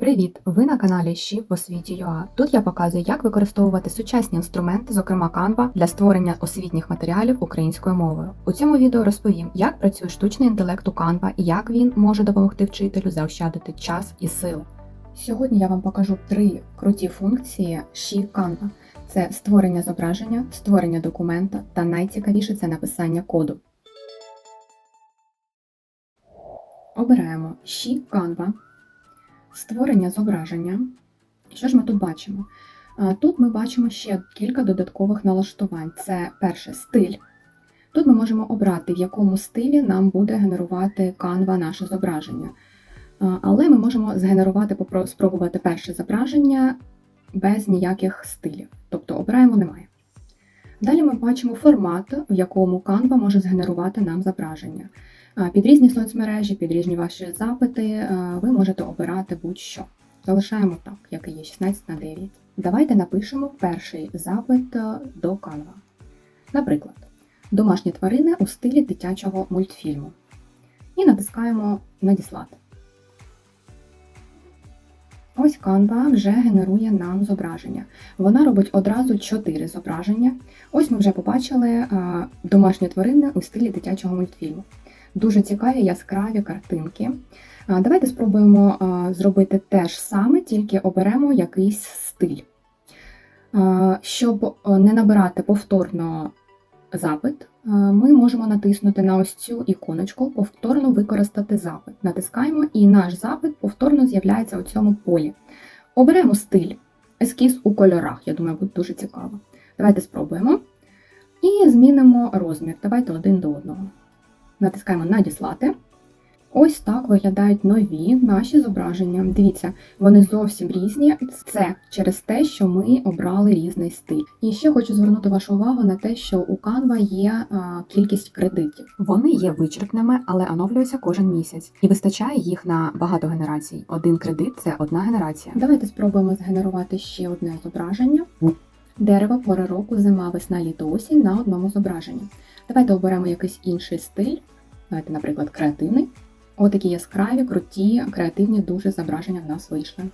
Привіт! Ви на каналі Щі в освіті UA. Тут я показую, як використовувати сучасні інструменти, зокрема Canva, для створення освітніх матеріалів українською мовою. У цьому відео розповім, як працює штучний інтелект у Canva і як він може допомогти вчителю заощадити час і сили. Сьогодні я вам покажу три круті функції She Canva. Це створення зображення, створення документа та найцікавіше це написання коду. Обираємо She Canva. Створення зображення. Що ж ми тут бачимо? Тут ми бачимо ще кілька додаткових налаштувань. Це перше стиль. Тут ми можемо обрати, в якому стилі нам буде генерувати Canva наше зображення. Але ми можемо згенерувати, спробувати перше зображення без ніяких стилів. Тобто обираємо немає. Далі ми бачимо формат, в якому Canva може згенерувати нам зображення. Під різні соцмережі, під різні ваші запити ви можете обирати будь-що. Залишаємо так, як і є 16 на 9. Давайте напишемо перший запит е, до Canva. Наприклад, домашні тварини у стилі дитячого мультфільму. І натискаємо Надіслати. Ось Canva вже генерує нам зображення. Вона робить одразу 4 зображення. Ось ми вже побачили а, домашні тварини у стилі дитячого мультфільму. Дуже цікаві яскраві картинки. Давайте спробуємо зробити те ж саме, тільки оберемо якийсь стиль. Щоб не набирати повторно запит, ми можемо натиснути на ось цю іконочку, повторно використати запит. Натискаємо, і наш запит повторно з'являється у цьому полі. Оберемо стиль, ескіз у кольорах. Я думаю, буде дуже цікаво. Давайте спробуємо. І змінимо розмір. Давайте один до одного натискаємо Надіслати. Ось так виглядають нові наші зображення. Дивіться, вони зовсім різні. Це через те, що ми обрали різний стиль. І ще хочу звернути вашу увагу на те, що у Canva є а, кількість кредитів. Вони є вичерпними, але оновлюються кожен місяць. І вистачає їх на багато генерацій. Один кредит це одна генерація. Давайте спробуємо згенерувати ще одне зображення. Дерево, пора року, зима, весна, літо, осінь на одному зображенні. Давайте оберемо якийсь інший стиль. Давайте, наприклад, креативний. Отакі яскраві, круті, креативні дуже зображення в нас вийшли.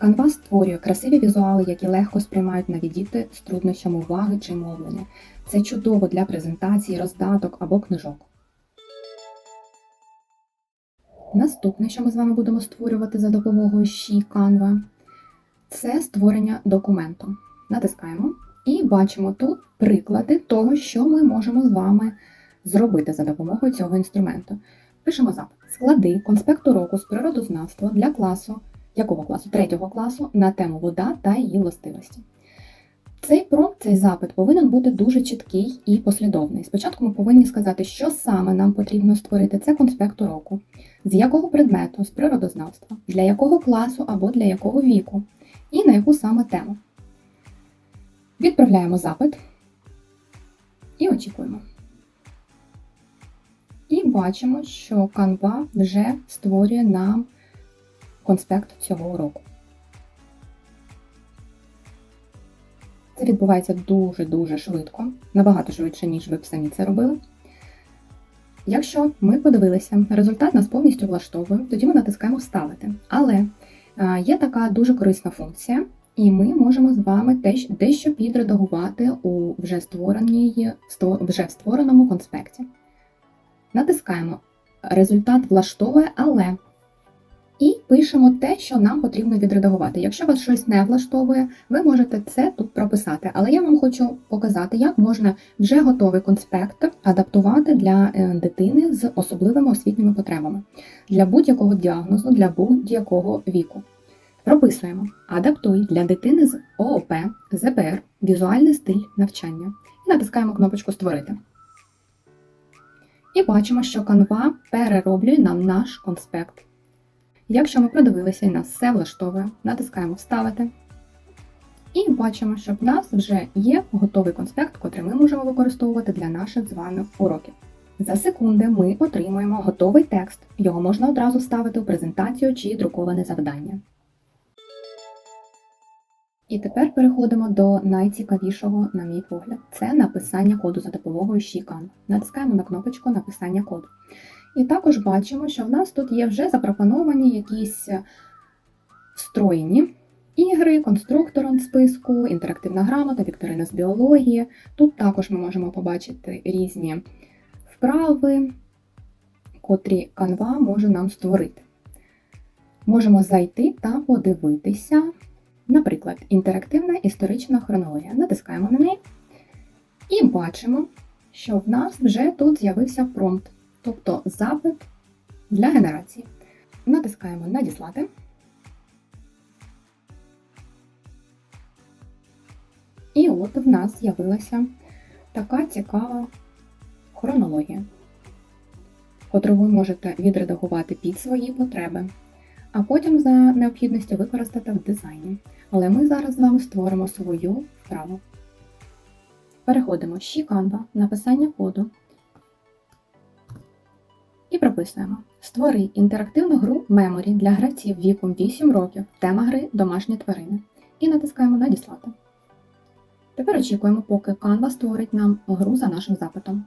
Canva створює красиві візуали, які легко сприймають навіть діти з труднощами уваги чи мовлення. Це чудово для презентацій, роздаток або книжок. Наступне, що ми з вами будемо створювати за допомогою She Canva, це створення документу. Натискаємо і бачимо тут приклади того, що ми можемо з вами зробити за допомогою цього інструменту. Пишемо запит. Склади конспект уроку з природознавства для класу, якого класу? Третього класу на тему вода та її властивості. Цей промпт, цей запит повинен бути дуже чіткий і послідовний. Спочатку ми повинні сказати, що саме нам потрібно створити. Це конспект уроку, з якого предмету, з природознавства, для якого класу або для якого віку, і на яку саме тему. Відправляємо запит і очікуємо. Бачимо, що Canva вже створює нам конспект цього уроку. Це відбувається дуже-дуже швидко, набагато швидше, ніж ви б самі це робили. Якщо ми подивилися, результат нас повністю влаштовує, тоді ми натискаємо Вставити. Але а, є така дуже корисна функція, і ми можемо з вами дещо підредагувати у вже, вже створеному конспекті. Натискаємо Результат влаштовує, але і пишемо те, що нам потрібно відредагувати. Якщо вас щось не влаштовує, ви можете це тут прописати. Але я вам хочу показати, як можна вже готовий конспект адаптувати для е, дитини з особливими освітніми потребами, для будь-якого діагнозу, для будь-якого віку. Прописуємо Адаптуй для дитини з ООП, ЗПР, візуальний стиль навчання. І натискаємо кнопочку Створити. І бачимо, що Canva перероблює нам наш конспект. Якщо ми продивилися і нас все влаштовує, натискаємо Вставити. І бачимо, що в нас вже є готовий конспект, котрий ми можемо використовувати для наших з вами уроків. За секунди ми отримуємо готовий текст. Його можна одразу ставити у презентацію чи друковане завдання. І тепер переходимо до найцікавішого, на мій погляд, це написання коду за допомогою Shikan. Натискаємо на кнопочку Написання коду. І також бачимо, що в нас тут є вже запропоновані якісь встроєні ігри, конструктор списку, інтерактивна грамота, вікторина з біології. Тут також ми можемо побачити різні вправи, котрі канва може нам створити. Можемо зайти та подивитися, наприклад, інтерактивна історична хронологія. Натискаємо на неї і бачимо, що в нас вже тут з'явився промпт, тобто запит для генерації. Натискаємо Надіслати. І от в нас з'явилася така цікава хронологія, котру ви можете відредагувати під свої потреби, а потім за необхідністю використати в дизайні. Але ми зараз з вами створимо свою вправу. Переходимо з Canva, написання коду і прописуємо: Створи інтерактивну гру Memory для гравців віком 8 років, тема гри домашні тварини. І натискаємо Надіслати. Тепер очікуємо, поки Canva створить нам гру за нашим запитом.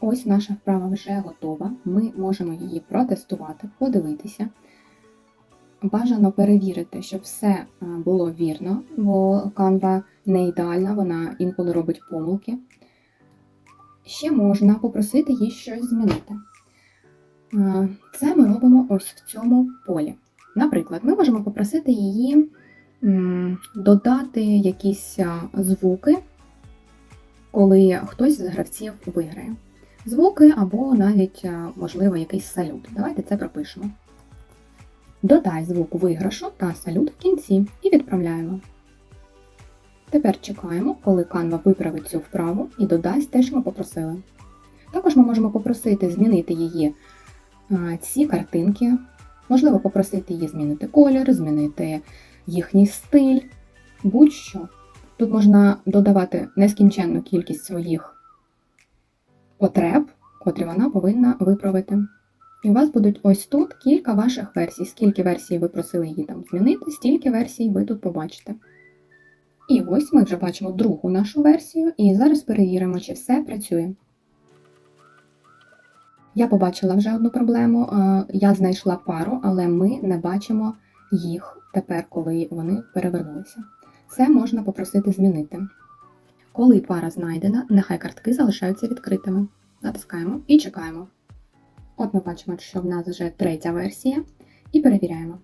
Ось наша вправа вже готова. Ми можемо її протестувати, подивитися. Бажано перевірити, щоб все е, було вірно, бо Canva не ідеальна, вона інколи робить помилки. Ще можна попросити їй щось змінити. Е, це ми робимо ось в цьому полі. Наприклад, ми можемо попросити її додати якісь звуки, коли хтось з гравців виграє. Звуки або навіть, можливо, якийсь салют. Давайте це пропишемо. Додай звук виграшу та салют в кінці і відправляємо. Тепер чекаємо, коли Canva виправить цю вправу і додасть те, що ми попросили. Також ми можемо попросити змінити її ці картинки, можливо, попросити її змінити колір, змінити їхній стиль, будь-що. Тут можна додавати нескінченну кількість своїх потреб, котрі вона повинна виправити. І у вас будуть ось тут кілька ваших версій. Скільки версій ви просили її там змінити, стільки версій ви тут побачите. І ось ми вже бачимо другу нашу версію, і зараз перевіримо, чи все працює. Я побачила вже одну проблему. Я знайшла пару, але ми не бачимо їх тепер, коли вони перевернулися. Це можна попросити змінити. Коли пара знайдена, нехай картки залишаються відкритими. Натискаємо і чекаємо. От ми бачимо, що в нас вже третя версія, і перевіряємо.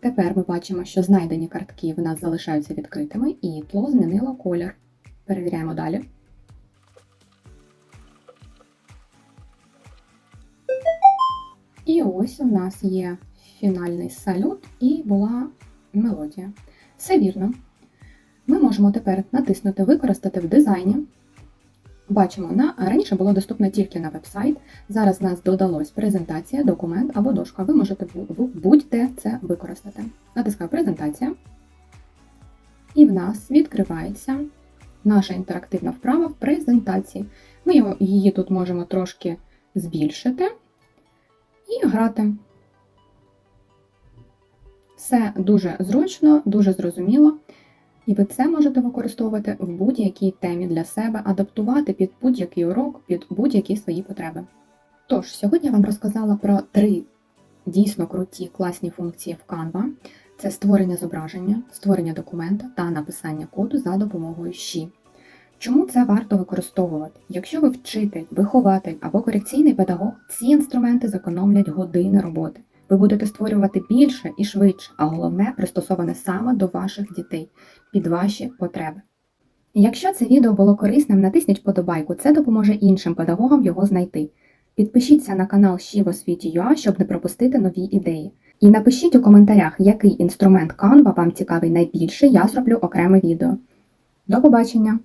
Тепер ми бачимо, що знайдені картки в нас залишаються відкритими, і тло змінило колір. Перевіряємо далі. І ось у нас є фінальний салют і була мелодія. Все вірно. Можемо тепер натиснути Використати в дизайні. Бачимо, на раніше було доступно тільки на веб-сайт. Зараз в нас додалось презентація, документ або дошка. Ви можете будь-де це використати. Натискаю Презентація. І в нас відкривається наша інтерактивна вправа в презентації. Ми її тут можемо трошки збільшити і грати. Все дуже зручно, дуже зрозуміло. І ви це можете використовувати в будь-якій темі для себе, адаптувати під будь-який урок, під будь-які свої потреби. Тож, сьогодні я вам розказала про три дійсно круті класні функції в Canva. Це створення зображення, створення документа та написання коду за допомогою Ші. Чому це варто використовувати? Якщо ви вчитель, вихователь або корекційний педагог, ці інструменти зекономлять години роботи. Ви будете створювати більше і швидше, а головне пристосоване саме до ваших дітей, під ваші потреби. Якщо це відео було корисним, натисніть подобайку, це допоможе іншим педагогам його знайти. Підпишіться на канал Щівосвіті.ua, щоб не пропустити нові ідеї. І напишіть у коментарях, який інструмент Canva вам цікавий найбільше, я зроблю окреме відео. До побачення!